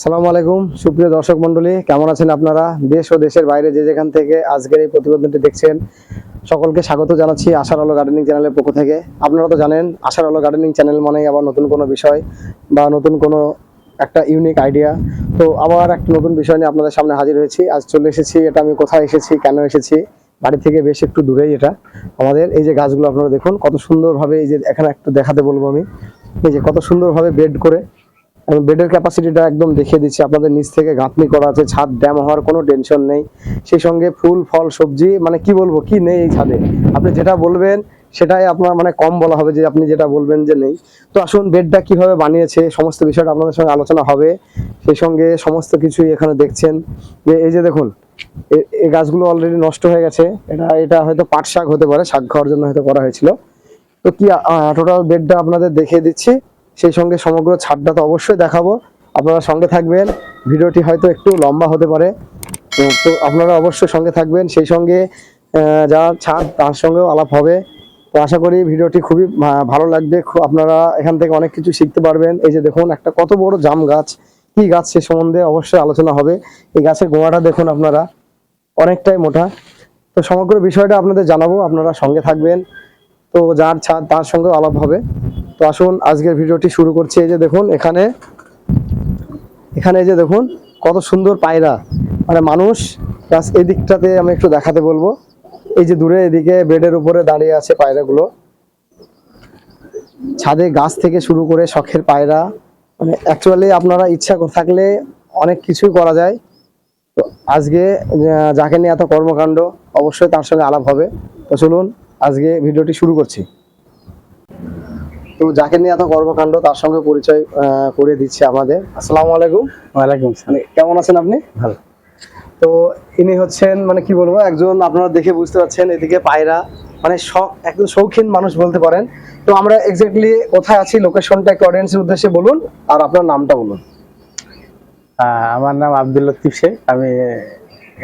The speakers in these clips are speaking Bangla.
সালামু আলাইকুম। সুপ্রিয় দর্শক মণ্ডলী, কেমন আছেন আপনারা? দেশ ও দেশের বাইরে যে যেখান থেকে আজকের এই প্রতিবেদনটি দেখছেন, সকলকে স্বাগত জানাচ্ছি আশার আলো গার্ডেনিং চ্যানেলের পক্ষ থেকে। আপনারা তো জানেন, আশার আলো গার্ডেনিং চ্যানেল মানেই আবার নতুন কোনো বিষয় বা নতুন কোনো একটা ইউনিক আইডিয়া তো আবার একটা নতুন বিষয় নিয়ে আপনাদের সামনে হাজির হয়েছি। আজ চলে এসেছি, এটা আমি কোথায় এসেছি, কেন এসেছি, বাড়ি থেকে বেশ একটু দূরেই এটা। আমাদের এই যে গাছগুলো আপনারা দেখুন, কত সুন্দরভাবে এই যে এখানে একটু দেখাতে বলব আমি। এই যে কত সুন্দরভাবে বেড করে আমি বেডের ক্যাপাসিটিটা একদম দেখিয়ে দিচ্ছি। আপনাদের নিচ থেকে গাঁথনি করা আছে, ছাদ ড্যাম হওয়ার কোনো টেনশন নেই। সেই সঙ্গে ফুল, ফল, সবজি মানে কি বলব, কি নেই এই ছাদে? আপনি যেটা বলবেন, সেটাই আপনার মানে কম বলা হবে যে আপনি যেটা বলবেন যে নেই। তো আসুন, বেডটা কীভাবে বানিয়েছে, সমস্ত বিষয়টা আপনাদের সঙ্গে আলোচনা হবে। সেই সঙ্গে সমস্ত কিছুই এখানে দেখছেন। যে এই যে দেখুন এই গাছগুলো অলরেডি নষ্ট হয়ে গেছে। এটা এটা হয়তো পাট শাক হতে পারে, শাক খাওয়ার জন্য হয়তো করা হয়েছিল। তো কি টোটাল বেডটা আপনাদের দেখিয়ে দিচ্ছি। সেই সঙ্গে সমগ্র ছাদটা তো অবশ্যই দেখাবো। আপনারা সঙ্গে থাকবেন। ভিডিওটি হয়তো একটু লম্বা হতে পারে। তো আপনারা অবশ্যই সঙ্গে থাকবেন। সেই সঙ্গে যার ছাদ তার সঙ্গেও আলাপ হবে। তো আশা করি ভিডিওটি খুবই ভালো লাগবে। আপনারা এখান থেকে অনেক কিছু শিখতে পারবেন। এই যে দেখুন, একটা কত বড় জাম গাছ। কি গাছ সে সম্বন্ধে অবশ্যই আলোচনা হবে। এই গাছের গোড়াটা দেখুন আপনারা। অনেকটাই মোটা। তো সমগ্র বিষয়টা আপনাদের জানাব। আপনারা সঙ্গে থাকবেন। তো যার ছাদ তার সঙ্গেও আলাপ হবে। তো আসুন, আজকের ভিডিওটি শুরু করছি। এই যে দেখুন, এখানে এখানে এই যে দেখুন, কত সুন্দর পায়রা। মানে মানুষ প্লাস এই দিকটাতে আমি একটু দেখাতে বলব। এই যে দূরে, এদিকে বেডের উপরে দাঁড়িয়ে আছে পায়রাগুলো। ছাদে গাছ থেকে শুরু করে শখের পায়রা। মানে অ্যাকচুয়ালি আপনারা ইচ্ছা থাকলে অনেক কিছুই করা যায়। তো আজকে যাকে নিয়ে এত কর্মকাণ্ড, অবশ্যই তার সঙ্গে আলাপ হবে। তো চলুন, আজকে ভিডিওটি শুরু করছি। তো যাকে নিয়ে এত কর্মকাণ্ড তার সঙ্গে পরিচয় করে দিচ্ছে আমাদের। আসসালামু আলাইকুম। ওয়ালাইকুম মানে কেমন আছেন আপনি? ভালো। তো ইনি হচ্ছেন মানে কি বলব একজন আপনারা দেখে বুঝতে পারছেন এদিকে পায়রা মানে শখ একজন শৌখিন মানুষ বলতে পারেন। তো আমরা এক্স্যাক্টলি কোথায় আছি লোকেশনটা একটু অডিয়েন্সের উদ্দেশ্যে বলুন আর আপনার নামটা বলুন। আমার নাম আব্দুল লতিফ শেখ আমি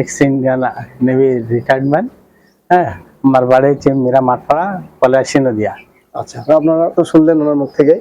এক্স ইন্ডিয়ান নেভি রিটায়ারমেন্ট হ্যাঁ আমার বাড়ি হচ্ছে মীরা মাঠপাড়া পলাশি নদিয়া। আচ্ছা আপনারা তো শুনলেন ওনার মুখ থেকে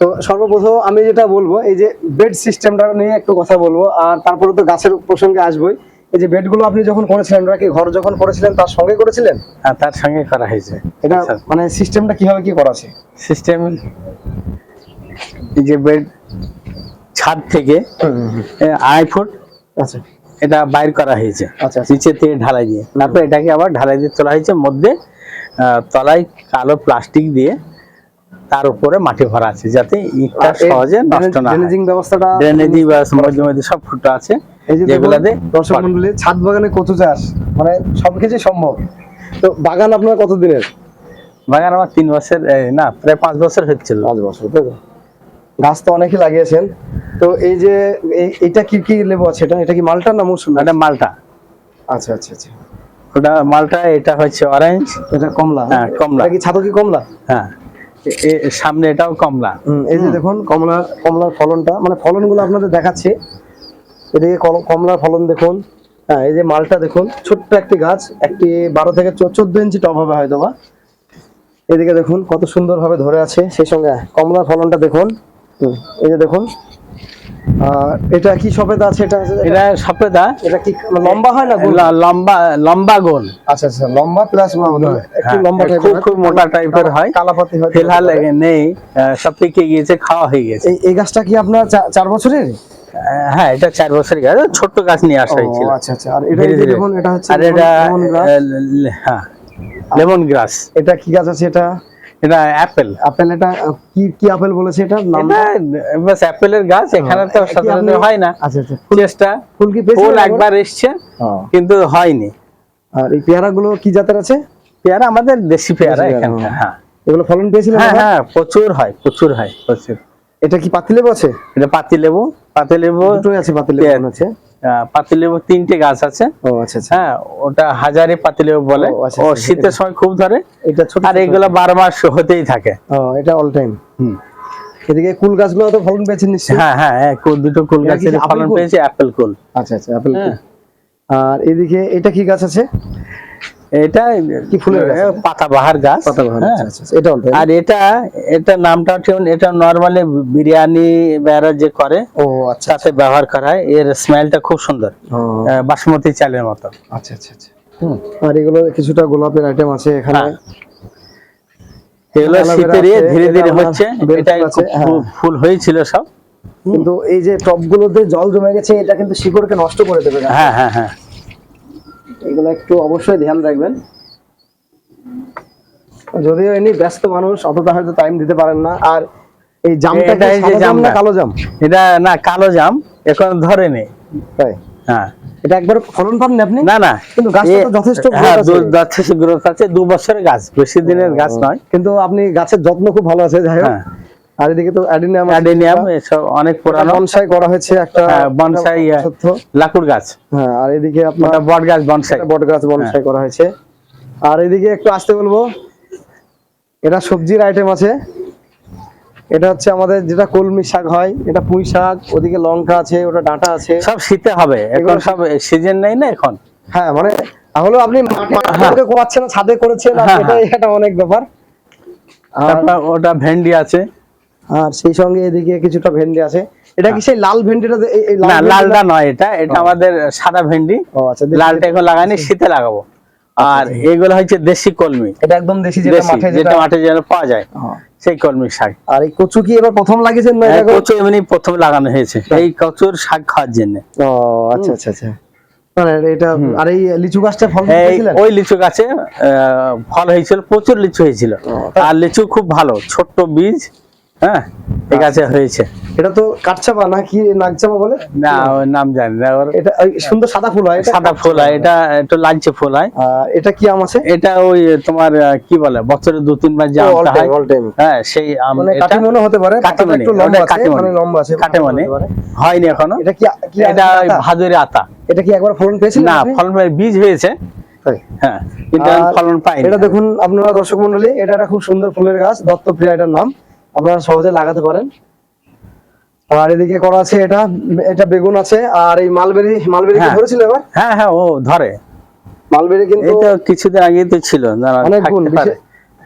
তো সর্বপ্রথম আমি যেটা বলব এই যে বেড সিস্টেমটা নিয়ে একটু কথা বলব আর তারপরে তো গাছের প্রসঙ্গে আসবোই। এই যে বেডগুলো আপনি যখন করেছিলেন ওরা কি ঘর যখন করেছিলেন তার সঙ্গে করেছিলেন? আর তার সঙ্গে করা হয়েছে। এটা মানে সিস্টেমটা কীভাবে কি করা আছে? সিস্টেম এই যে বেড ছাদ থেকে আড়াই ফুট আচ্ছা। এটা বাইর করা হয়েছে। আচ্ছা আচ্ছা। নিচে থেকে ঢালাই দিয়ে। তারপর এটাকে আবার ঢালাই দিয়ে তোলা হয়েছে মধ্যে তলায় কালো প্লাস্টিক দিয়ে তার উপরে মাটি ভরা আছে যাতে ইটটা সহজে নষ্ট না ড্রেনেজিং ব্যবস্থাটা ড্রেনেজি বা মধ্যে মধ্যে সব ফুটো আছে এই যে যেগুলাতে দর্শক মন্ডলী ছাদ বাগানে কচু চাষ? মানে সবকিছু সম্ভব। তো বাগান আপনার কত দিনের বাগান আমার তিন বছর না প্রায় পাঁচ বছর হচ্ছিল। পাঁচ বছর তাই তো? গাছ তো অনেকই লাগিয়েছেন। তো এই যে এটা কি কি লেবু আছে? এটা এটা কি মালটা না মৌসুমি? এটা মালটা। আচ্ছা আচ্ছা আচ্ছা। ওটা মালটা এটা হচ্ছে অরেঞ্জ এটা কমলা? হ্যাঁ কমলা। এটা কি কমলা? হ্যাঁ। সামনে এটাও কমলা। হুম, এই যে দেখুন কমলা কমলার ফলনটা মানে ফলনগুলো আপনাদের দেখাচ্ছি। এদিকে কমলার ফলন দেখুন। হ্যাঁ এই যে মালটা দেখুন ছোট্ট একটি গাছ একটি বারো থেকে চোদ্দ ইঞ্চি টপ হবে হয়তো বা এদিকে দেখুন কত সুন্দরভাবে ধরে আছে সেই সঙ্গে কমলার ফলনটা দেখুন। হুম, এই যে দেখুন এটা কি সফেদা আছে? এটা এটা সফেদা এটা কি লম্বা হয় না? লম্বা লম্বা গোল। আচ্ছা আচ্ছা লম্বা প্লাস একটু হ্যাঁ, লম্বা খুব খুব মোটা টাইপের হয়। কালাপাতি হয় ফিলহাল নেই সব পেকে গিয়েছে খাওয়া হয়ে গেছে। এই গাছটা কি আপনার চার বছরের? হ্যাঁ এটা চার বছরের গাছ। ছোট্ট গাছ নিয়ে আসা হয়েছিল। আচ্ছা আচ্ছা। আর এটা। দেখুন হচ্ছে আর হ্যাঁ লেমন গ্রাস এটা কি গাছ আছে এটা? এটা অ্যাপেল। আপেল এটা কি কি আপেল বলেছে এটা? নাম বাস অ্যাপেলের গাছ এখানে তো সাধারণত হয় না। আচ্ছা আচ্ছা। চেষ্টা। ফুল কি ফুল একবার? এসছে। কিন্তু হয়নি। আর এই পেয়ারা গুলো কি জাতের আছে? পেয়ারা আমাদের দেশি পেয়ারা এখানকার হ্যাঁ। এগুলো ফলন পেয়েছিলেন হ্যাঁ হ্যাঁ প্রচুর হয় প্রচুর হয়। প্রচুর। এটা কি পাতিলেবু আছে? এটা পাতি লেবু পাতি লেবু দুটোই আছে পাতিলেবু পেয়ারা। মনে হচ্ছে? পাতি লেবু তিনটে গাছ আছে। ও আচ্ছা আচ্ছা। হ্যাঁ ওটা হাজারে পাতি বলে। ও, আচ্ছা, শীতের সময় খুব ধরে। এটা ছোট আর। এগুলো বারো মাস হতেই থাকে। ও এটা অল টাইম হুম। এদিকে কুল গাছগুলো তো ফলন পেয়েছেন নিশ্চয়ই? হ্যাঁ হ্যাঁ হ্যাঁ, কুল- দুটো কুল গাছের ফলন পেয়েছে অ্যাপেল কুল। আচ্ছা আচ্ছা আপেল হ্যাঁ। আর এদিকে এটা কি গাছ আছে? এটা কি ফুলের পাতাবাহার গাছ। পাতাবাহার, হ্যাঁ। আচ্ছা, আচ্ছা, আচ্ছা, এটা আর এটা এটা নামটা এটা নর্মালি বিরিয়ানি বেড়া যে করে ও আচ্ছা তাতে ব্যবহার করা হয়। এর স্মেলটা খুব সুন্দর। বাসমতি চালের মতো। আচ্ছা আচ্ছা আচ্ছা। আর এগুলো কিছুটা গোলাপের আইটেম আছে এখানে। হ্যাঁ। এগুলো শীতের ধীরে ধীরে হচ্ছে। এটা ফুল হ্যাঁ। ফুল- হয়েছিল সব। কিন্তু এই যে টবগুলোতে জল জমে গেছে এটা কিন্তু শিকড়কে নষ্ট করে দেবে না। হ্যাঁ হ্যাঁ হ্যাঁ। এগুলো একটু অবশ্যই ধ্যান রাখবেন। যদিও এমনি ব্যস্ত মানুষ অতটা হয়তো টাইম দিতে পারেন না। আর এই জামটা যে জাম না কালো জাম? এটা না কালো জাম এখন ধরে ধরেনি তাই? হ্যাঁ। এটা একবার ফলন পাননি আপনি? না না। কিন্তু গাছটা তো যথেষ্ট হ্যাঁ গ্রোথ আছে দু বছরের গাছ বেশি দিনের গাছ নয়। কিন্তু আপনি গাছের যত্ন খুব ভালো আছে যাই হোক। হ্যাঁ। আর এদিকে তো অ্যাডিনিয়াম অ্যাডেনিয়াম এসব অনেক পুরানো। বনসাই করা হয়েছে একটা হ্যাঁ, বনসাই, হ্যাঁ। লাকুড় গাছ। হ্যাঁ আর এদিকে আপনার বট গাছ বনসাই। বট গাছ বনসাই করা হয়েছে। আর এদিকে একটু আসতে বলব। এটা সবজির আইটেম আছে। এটা হচ্ছে আমাদের যেটা কলমি শাক হয় এটা পুঁই শাক ওদিকে লঙ্কা আছে ওটা ডাঁটা আছে। সব শীতে হবে এখন সব সিজন নেই না এখন? হ্যাঁ মানে তাহলে আপনি মাঠে করাচ্ছেন ছাদে করেছেন হ্যাঁ, এটা অনেক ব্যাপার। ওটা ভেন্ডি আছে। আর সেই সঙ্গে এদিকে কিছুটা ভেন্ডি আছে। এটা কি সেই লাল ভেন্ডিটা না লালটা নয় এটা। এটা আমাদের সাদা ভেন্ডি। ও আচ্ছা লালটা এখন লাগানি শীতে লাগাবো। আর এগুলো হচ্ছে দেশি কলমি। এটা একদম দেশি যেটা মাঠে যেটা যেটা মাঠে যেন পাওয়া যায় হ্যাঁ। সেই কলমি শাক। আর এই কচু কি এবার প্রথম লাগিয়েছেন না এটা কচু এমনি প্রথম লাগানো হয়েছে। এই কচুর শাক খাওয়ার জন্য। ও আচ্ছা আচ্ছা আচ্ছা। মানে এটা আর এই লিচু গাছটা ফল ওই লিচু গাছে আহ, ফল হয়েছিল প্রচুর লিচু হয়েছিল। আর লিচু খুব ভালো ছোট্ট বীজ। হ্যাঁ এই গাছে হয়েছে। এটা তো কাঠচাপা না কি নাগচাপা বলে? না ওর নাম জানি না। ওর এটা ওই সুন্দর সাদা ফুল হয় সাদা ফুল হয় এটা একটু লালচে ফুল হয়। এটা কি আম আছে? এটা ওই তোমার কি বলে বছরে দু তিনবার যে আমটা হয়। হ্যাঁ সেই আম মানে এটা হতে পারে কাটিমনি একটু লম্বা আছে মানে লম্বা আছে কাটিমনি হয়নি এখনও। এটা কি এটা? ভাদুরে আতা। এটা কি একবার ফলন পেয়েছিলেন না আপনি? ফলন বীজ হয়েছে। হ্যাঁ ফলন পাইনি। এটা দেখুন আপনারা দর্শক মন্ডলী এটা একটা খুব সুন্দর ফুলের গাছ দত্তপ্রিয়া এটার নাম। আপনারা সহজে লাগাতে পারেন। আর এদিকে করা আছে এটা এটা বেগুন আছে আর এই মালবেরি মালবেরি কি হ্যাঁ। ধরেছিল এবার? হ্যাঁ হ্যাঁ ও ধরে। মালবেরি কিন্তু তো কিছুদিন আগে তো ছিল অনেক গুণ।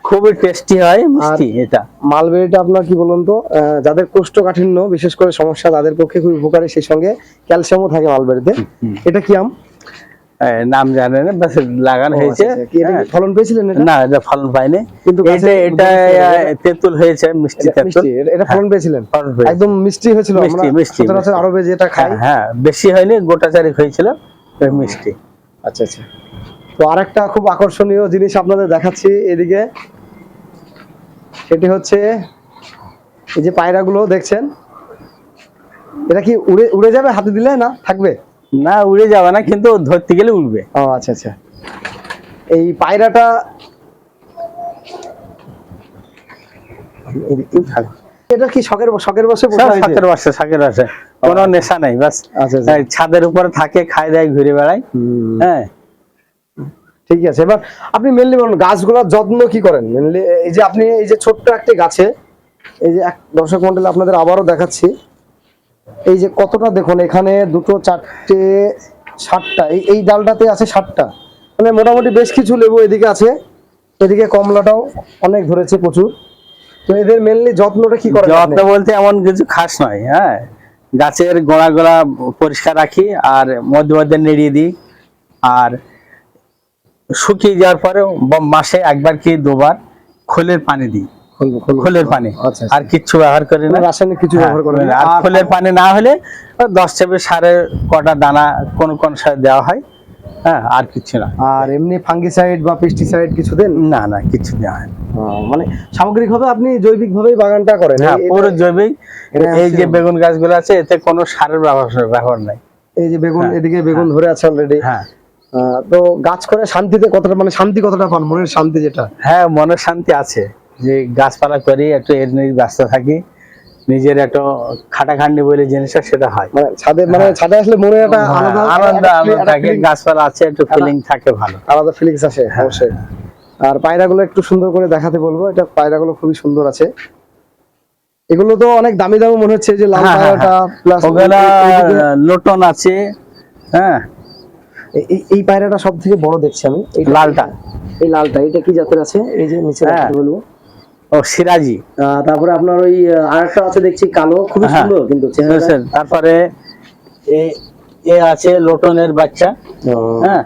খুবই টেস্টি হয় মিষ্টি এটা। মালবেরিটা আপনার কি বলুন তো যাদের কোষ্ঠকাঠিন্য বিশেষ করে সমস্যা তাদের পক্ষে খুব উপকারী সেই সঙ্গে ক্যালসিয়ামও থাকে মালবেরিতে। এটা কি আম? নাম জানে না বাস লাগানো হয়েছে। আচ্ছা, আচ্ছা। এটা হ্যাঁ। ফলন পেয়েছিলেন না এটা ফলন পাইনি। কিন্তু এটা এটা তেঁতুল হয়েছে মিষ্টি এটা তেঁতুল। এটা- এটা ফলন পেয়েছিলেন একদম মিষ্টি হয়েছিল মিষ্টি, মিষ্টি, মিষ্টি। আরবে যেটা খাই। হ্যাঁ, হ্যাঁ বেশি হয়নি গোটা চারিক হয়েছিল মিষ্টি। আচ্ছা আচ্ছা। তো আরেকটা খুব আকর্ষণীয় জিনিস আপনাদের দেখাচ্ছি এদিকে। সেটি হচ্ছে এই যে পায়রাগুলো দেখছেন এটা কি উড়ে উড়ে যাবে হাতে দিলে না থাকবে? না উড়ে যাবে না কিন্তু ধরতে গেলে উড়বে। ও আচ্ছা আচ্ছা। এই পায়রাটা এটা কি শখের শখের বসে হয়েছে? শাকের বাসে শাকের বাসে। কোনো নেশা নাই বাস। আচ্ছা আচ্ছা। ছাদের উপরে থাকে খাই দেয় ঘুরে বেড়ায়। হ্যাঁ। ঠিক আছে এবার আপনি মেনলি বলুন গাছগুলোর যত্ন কি করেন? মেনলি এই যে আপনি এই যে ছোট্ট একটি গাছে এই যে এক দর্শক মন্ডলী আপনাদের আবারও দেখাচ্ছি। এই যে কতটা দেখুন এখানে দুটো চারটে ষাটটা এই ডালটাতে আছে ষাটটা মানে মোটামুটি বেশ কিছু লেবু এদিকে আছে। এদিকে কমলাটাও অনেক ধরেছে প্রচুর। তো এদের মেনলি যত্নটা কি করেন যত্ন বলতে এমন কিছু খাস নয় হ্যাঁ। গাছের গোড়া গোড়া পরিষ্কার রাখি আর মধ্যে মধ্যে নেড়িয়ে দিই। আর শুকিয়ে যাওয়ার পরে মাসে একবার কি দুবার খোলের পানি দিই। খোলের পানি। আচ্ছা আর কিচ্ছু ব্যবহার করি না। রাসায়নিক কিছু হ্যাঁ, ব্যবহার করেন না? আর আর খোলের পানি না হলে দশ চেপে সারের কটা দানা কোন কোন সার দেওয়া হয় হ্যাঁ আর কিছু না। আর এমনি ফাঙ্গিসাইড বা পেস্টিসাইড কিছু দেন? না না কিছু দেওয়া হয় মানে সামগ্রিকভাবে আপনি বাগানটা করেন। হ্যাঁ পুরো জৈবিক। এই যে বেগুন গাছগুলো আছে এতে কোনো সারের ব্যবহার ব্যবহার নাই। এই যে বেগুন হ্যাঁ, এদিকে বেগুন ধরে আছে অলরেডি হ্যাঁ। তো গাছ করে শান্তিতে কতটা মানে শান্তি কতটা পান? মনের শান্তি যেটা? হ্যাঁ মনের শান্তি আছে। যে গাছপালা করি একটু এর ব্যস্ত থাকি নিজের একটু খাটাখান্ডি বলে জিনিসটা সেটা হয়। মানে ছাদে মানে ছাদে আসলে মনে একটা আলাদা হ্যাঁ, আনন্দ আনন্দ থাকে গাছপালা আছে একটু ফিলিং থাকে ভালো। আলাদা ফিলিংস আসে হ্যাঁ, অবশ্যই। আর পায়রাগুলো একটু সুন্দর করে দেখাতে বলব এটা পায়রাগুলো খুবই সুন্দর আছে। এগুলো তো অনেক দামি দামি মনে হচ্ছে যে লাল হ্যাঁ, হ্যাঁ, পায়রাটা প্লাস ওগুলা লোটন আছে হ্যাঁ। এই এই পায়রাটা সব থেকে বড় দেখছি আমি। এই লালটা। এই লালটা এটা কি জাতের আছে? এই যে নিচে হ্যাঁ। বলব। ও সিরাজি। তারপরে আপনার ওই আরেকটা আছে দেখছি কালো খুবই হ্যাঁ। সুন্দর কিন্তু তারপরে এ এ আছে লোটনের বাচ্চা হ্যাঁ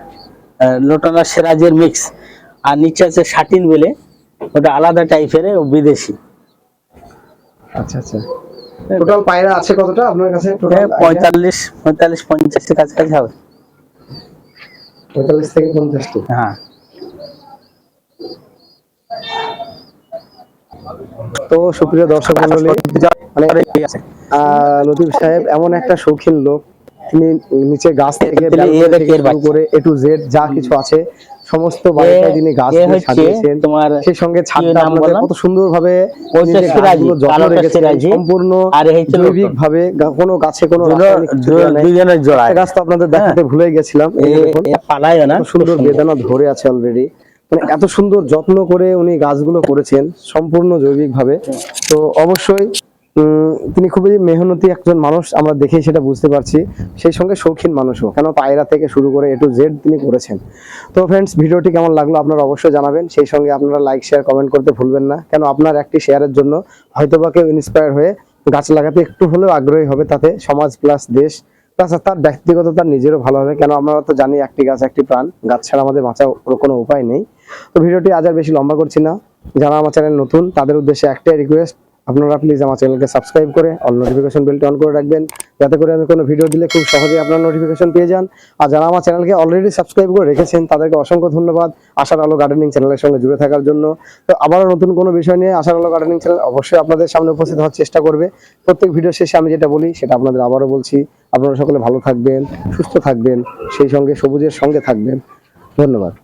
লোটন আর সিরাজের মিক্স আর নিচে আছে শাটিন বলে ওটা আলাদা টাইপের ও বিদেশি। আচ্ছা আচ্ছা। টোটাল পায়রা আছে কতটা আপনার কাছে? পঁয়তাল্লিশ পঁয়তাল্লিশ পঞ্চাশের কাছাকাছি হবে। পঁয়তাল্লিশ থেকে পঞ্চাশটি। হ্যাঁ। তো সুপ্রিয় দর্শক মন্ডলী মানে লতিফ সাহেব এমন একটা শৌখিন লোক। তিনি নিচে গাছ থেকে। করে এ টু জেড যা কিছু আছে সমস্ত বাড়িটায় তিনি গাছ দিয়ে সাজিয়েছেন। তোমার সেই সঙ্গে ছাদটা আপনাদের কত সুন্দরভাবে যত্ন রেখেছেন সম্পূর্ণ জৈবিক ভাবে কোনো গাছে কোনো। দুজনের জোড়া গাছ তো আপনাদের দেখাতে ভুলে গেছিলাম এই যে এ- দেখুন, এ পালায়ও না সুন্দর বেদানা ধরে আছে অলরেডি মানে এত সুন্দর যত্ন করে উনি গাছগুলো করেছেন, সম্পূর্ণ জৈবিক ভাবে তো অবশ্যই তিনি খুবই মেহনতি একজন মানুষ, আমরা দেখেই সেটা বুঝতে পারছি। সেই সঙ্গে শৌখিন মানুষও, কেন পায়রা থেকে শুরু করে এ টু জেড তিনি করেছেন। তো ফ্রেন্ডস ভিডিওটি কেমন লাগল আপনারা অবশ্যই জানাবেন। সেই সঙ্গে আপনারা লাইক শেয়ার কমেন্ট করতে ভুলবেন না। কেন আপনার একটি শেয়ারের জন্য হয়তোবা কেউ ইন্সপায়ার হয়ে গাছ লাগাতে একটু হলেও আগ্রহী হবে, তাতে সমাজ প্লাস দেশ প্লাস তার ব্যক্তিগত তার নিজেরও ভালো হবে। কেন আমরা তো জানি একটি গাছ একটি প্রাণ, গাছ ছাড়া আমাদের বাঁচা কোনো উপায় নেই। তো ভিডিওটি আজ আর বেশি লম্বা করছি না। যারা আমার চ্যানেল নতুন, তাদের উদ্দেশ্যে একটাই রিকোয়েস্ট আপনারা প্লিজ আমার চ্যানেলকে সাবস্ক্রাইব করে অল নোটিফিকেশন বেলটি অন করে রাখবেন। যাতে করে আমি কোনো ভিডিও দিলে খুব সহজেই আপনারা নোটিফিকেশন পেয়ে যান। আর যারা আমার চ্যানেলকে অলরেডি সাবস্ক্রাইব করে রেখেছেন, তাদেরকে অসংখ্য ধন্যবাদ আশার আলো গার্ডেনিং চ্যানেলের সঙ্গে জুড়ে থাকার জন্য। তো আবারও নতুন কোনো বিষয় নিয়ে আশার আলো গার্ডেনিং চ্যানেল অবশ্যই আপনাদের সামনে উপস্থিত হওয়ার চেষ্টা করবে। প্রত্যেক ভিডিও শেষে আমি যেটা বলি, সেটা আপনাদের আবারও বলছি, আপনারা সকলে ভালো থাকবেন, সুস্থ থাকবেন, সেই সঙ্গে সবুজের সঙ্গে থাকবেন। ধন্যবাদ।